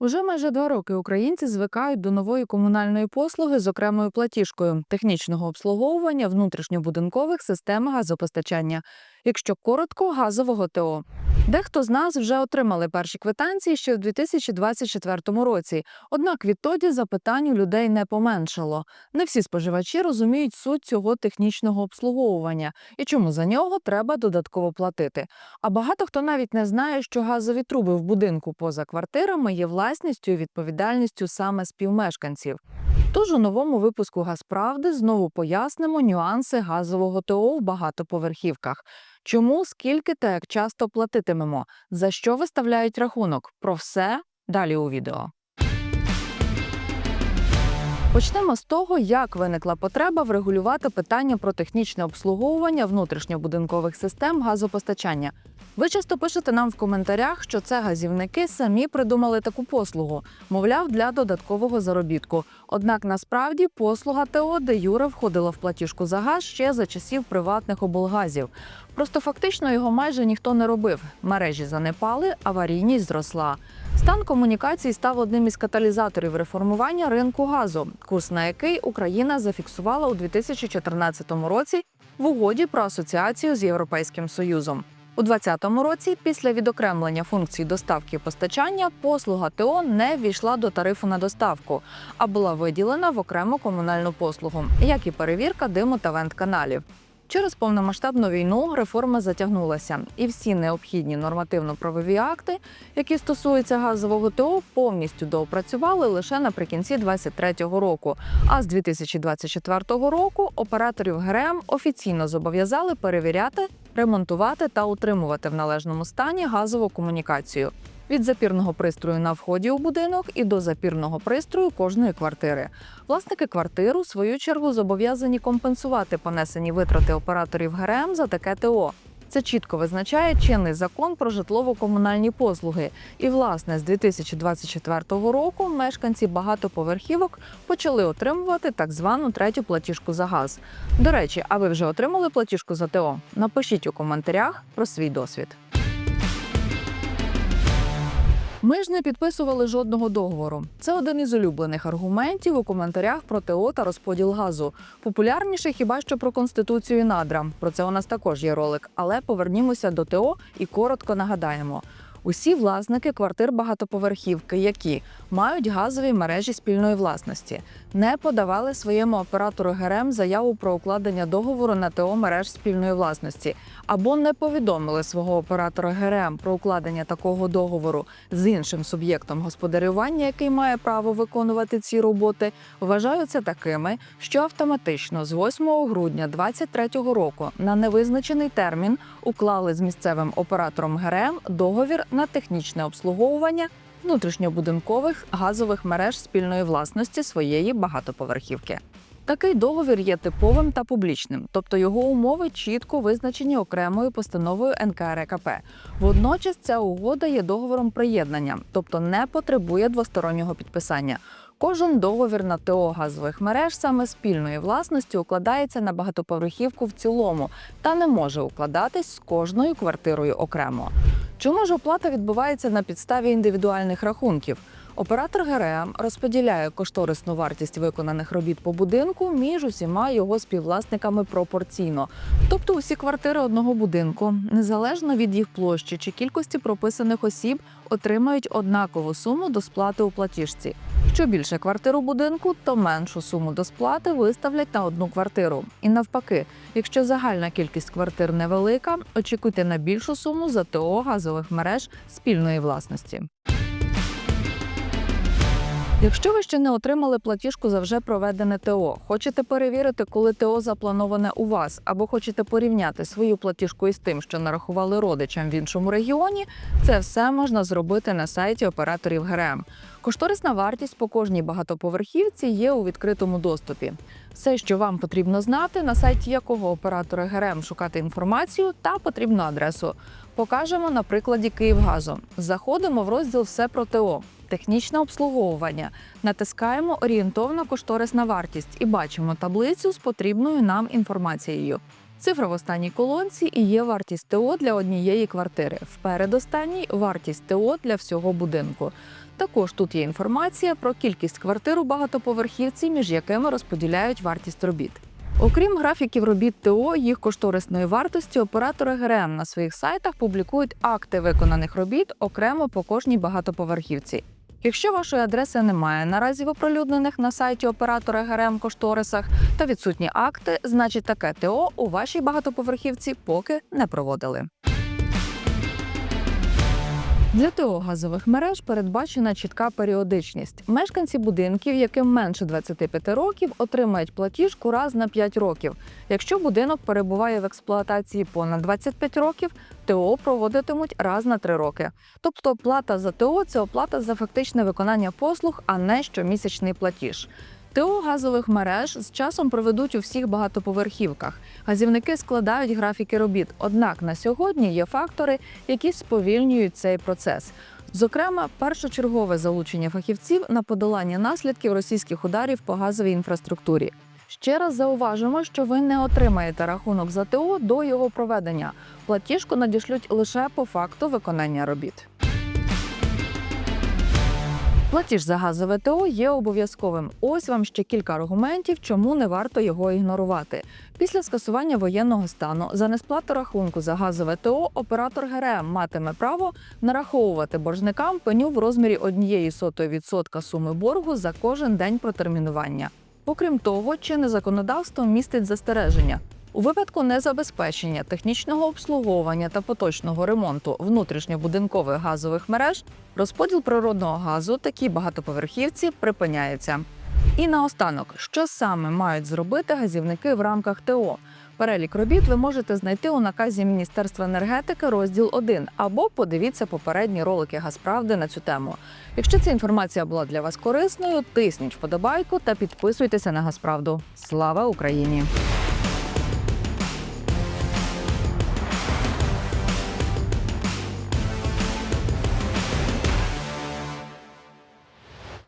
Уже майже два роки українці звикають до нової комунальної послуги з окремою платіжкою технічного обслуговування внутрішньобудинкових систем газопостачання, якщо коротко, газового ТО. Дехто з нас вже отримали перші квитанції ще в 2024 році. Однак відтоді запитань у людей не поменшало. Не всі споживачі розуміють суть цього технічного обслуговування і чому за нього треба додатково платити. А багато хто навіть не знає, що газові труби в будинку поза квартирами є власністю і відповідальністю саме співмешканців. Тож у новому випуску Газправди знову пояснимо нюанси газового ТО в багатоповерхівках. Чому, скільки та як часто платитимемо, за що виставляють рахунок? Про все далі у відео. Почнемо з того, як виникла потреба врегулювати питання про технічне обслуговування внутрішньобудинкових систем газопостачання. Ви часто пишете нам в коментарях, що це газівники самі придумали таку послугу, мовляв, для додаткового заробітку. Однак насправді послуга ТО де Юре входила в платіжку за газ ще за часів приватних облгазів. Просто фактично його майже ніхто не робив. Мережі занепали, аварійність зросла. Стан комунікацій став одним із каталізаторів реформування ринку газу, курс на який Україна зафіксувала у 2014 році в угоді про асоціацію з Європейським Союзом. У 2020 році, після відокремлення функцій доставки і постачання, послуга ТО не ввійшла до тарифу на доставку, а була виділена в окрему комунальну послугу, як і перевірка диму та вент-каналів. Через повномасштабну війну реформа затягнулася, і всі необхідні нормативно-правові акти, які стосуються газового ТО, повністю доопрацювали лише наприкінці 2023 року. А з 2024 року операторів ГРМ офіційно зобов'язали перевіряти, ремонтувати та утримувати в належному стані газову комунікацію. Від запірного пристрою на вході у будинок і до запірного пристрою кожної квартири. Власники квартир, у свою чергу, зобов'язані компенсувати понесені витрати операторів ГРМ за таке ТО. Це чітко визначає чинний закон про житлово-комунальні послуги. І, власне, з 2024 року мешканці багатоповерхівок почали отримувати так звану третю платіжку за газ. До речі, а ви вже отримали платіжку за ТО? Напишіть у коментарях про свій досвід. Ми ж не підписували жодного договору. Це один із улюблених аргументів у коментарях про ТО та розподіл газу. Популярніше хіба що про конституцію і надра. Про це у нас також є ролик. Але повернімося до ТО і коротко нагадаємо. Усі власники квартир багатоповерхівки, які мають газові мережі спільної власності, не подавали своєму оператору ГРМ заяву про укладення договору на ТО мереж спільної власності, або не повідомили свого оператора ГРМ про укладення такого договору з іншим суб'єктом господарювання, який має право виконувати ці роботи, вважаються такими, що автоматично з 8 грудня 2023 року на невизначений термін уклали з місцевим оператором ГРМ договір на технічне обслуговування внутрішньобудинкових газових мереж спільної власності своєї багатоповерхівки. Такий договір є типовим та публічним, тобто його умови чітко визначені окремою постановою НКРКП. Водночас ця угода є договором приєднання, тобто не потребує двостороннього підписання. Кожен договір на ТО газових мереж саме спільної власності укладається на багатоповерхівку в цілому та не може укладатись з кожною квартирою окремо. Чому ж оплата відбувається на підставі індивідуальних рахунків? Оператор ГРМ розподіляє кошторисну вартість виконаних робіт по будинку між усіма його співвласниками пропорційно. Тобто усі квартири одного будинку, незалежно від їх площі чи кількості прописаних осіб, отримають однакову суму до сплати у платіжці. Що більше квартир у будинку, то меншу суму до сплати виставлять на одну квартиру. І навпаки, якщо загальна кількість квартир невелика, очікуйте на більшу суму за ТО газових мереж спільної власності. Якщо ви ще не отримали платіжку за вже проведене ТО, хочете перевірити, коли ТО заплановане у вас, або хочете порівняти свою платіжку із тим, що нарахували родичам в іншому регіоні, це все можна зробити на сайті операторів ГРМ. Кошторисна вартість по кожній багатоповерхівці є у відкритому доступі. Все, що вам потрібно знати, на сайті якого оператора ГРМ шукати інформацію та потрібну адресу. Покажемо на прикладі Київгазу. Заходимо в розділ Все про ТО. Технічне обслуговування. Натискаємо орієнтовна кошторисна вартість і бачимо таблицю з потрібною нам інформацією. Цифра в останній колонці і є вартість ТО для однієї квартири. В передостанній вартість ТО для всього будинку. Також тут є інформація про кількість квартир у багатоповерхівці, між якими розподіляють вартість робіт. Окрім графіків робіт ТО, їх кошторисної вартості оператори ГРМ на своїх сайтах публікують акти виконаних робіт окремо по кожній багатоповерхівці. Якщо вашої адреси немає наразі в оприлюднених на сайті оператора ГРМ кошторисах та відсутні акти, значить таке ТО у вашій багатоповерхівці поки не проводили. Для ТО газових мереж передбачена чітка періодичність. Мешканці будинків, яким менше 25 років, отримають платіжку раз на 5 років. Якщо будинок перебуває в експлуатації понад 25 років, ТО проводитимуть раз на 3 роки. Тобто плата за ТО це оплата за фактичне виконання послуг, а не щомісячний платіж. ТО газових мереж з часом проведуть у всіх багатоповерхівках. Газівники складають графіки робіт. Однак на сьогодні є фактори, які сповільнюють цей процес. Зокрема, першочергове залучення фахівців на подолання наслідків російських ударів по газовій інфраструктурі. Ще раз зауважимо, що ви не отримаєте рахунок за ТО до його проведення. Платіжку надішлють лише по факту виконання робіт. Платіж за газове ТО є обов'язковим. Ось вам ще кілька аргументів, чому не варто його ігнорувати. Після скасування воєнного стану за несплату рахунку за газове ТО оператор ГРМ матиме право нараховувати боржникам пеню в розмірі однієї сотої відсотка суми боргу за кожен день протермінування. Окрім того, чинне законодавство містить застереження. У випадку незабезпечення технічного обслуговування та поточного ремонту внутрішньобудинкових газових мереж розподіл природного газу такій багатоповерхівці припиняється. І наостанок, що саме мають зробити газівники в рамках ТО? Перелік робіт ви можете знайти у наказі Міністерства енергетики, розділ 1, або подивіться попередні ролики Газправди на цю тему. Якщо ця інформація була для вас корисною, тисніть вподобайку та підписуйтеся на Газправду. Слава Україні!